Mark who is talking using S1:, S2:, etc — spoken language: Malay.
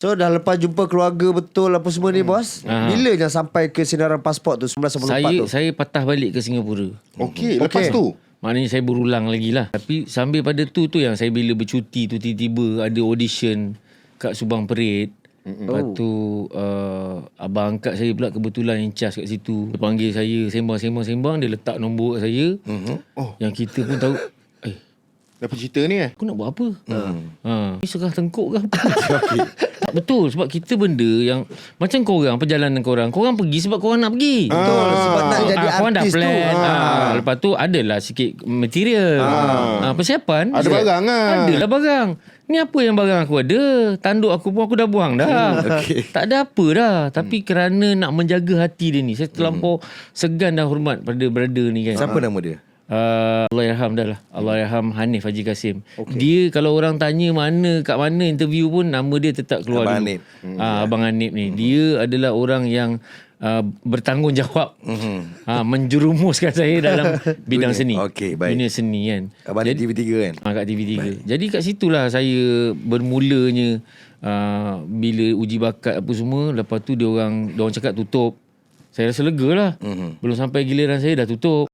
S1: So dah lepas jumpa keluarga betul apa semua ni bos.
S2: Ah.
S1: Bila je sampai ke sinaran pasport tu 1994
S2: Saya
S1: tu?
S2: saya patah balik ke Singapura.
S3: Okey, lepas
S1: Okey.
S3: tu.
S2: Maknanya saya berulang lagi lah. Tapi sambil pada tu tu yang saya bila bercuti tu tiba-tiba ada audition kat Subang Parade. Lepas tu uh, abang angkat saya pula kebetulan in charge kat situ. Dia panggil saya sembang-sembang-sembang. Dia letak nombor kat saya.
S3: Oh,
S2: Yang kita pun tahu. Eh,
S3: apa cerita ni eh?
S2: aku nak buat apa? Ha. Ni serah tengkuk ke apa? tak betul. Sebab kita benda yang... Macam korang, perjalanan korang. Korang pergi sebab korang nak pergi.
S1: Betul sebab nak
S2: So,
S1: jadi
S2: ah, korang dah
S1: artis tu.
S2: plan.
S1: Ah.
S2: Ah. Lepas tu adalah sikit material. Ah. persiapan.
S3: Ada barang lah.
S2: Adalah barang. Ni apa yang barang aku ada? Tanduk aku pun aku dah buang dah. okay. Tak ada apa dah. Tapi kerana nak menjaga hati dia ni. Saya terlampau segan dan hormat pada brother ni kan.
S4: Siapa nama dia?
S2: Uh, Allah yarham dah lah. Allah yarham Hanif Haji Kasim. Okay. Dia kalau orang tanya mana kat mana interview pun nama dia tetap keluar
S4: Abang
S2: dulu.
S4: Hanif.
S2: Hmm, uh, Abang Hanif ni. Dia adalah orang yang uh, bertanggungjawab. Hmm. Uh, menjerumuskan saya dalam bidang seni.
S4: Okey, baik.
S2: Dunia seni kan.
S4: Abang Jadi, TV3 kan?
S2: Ha, kat TV3. Baik. Jadi kat situlah saya bermulanya uh, bila uji bakat apa semua. Lepas tu dia orang dia orang cakap tutup. Saya rasa lega lah. Mm-hmm. Belum sampai giliran saya dah tutup.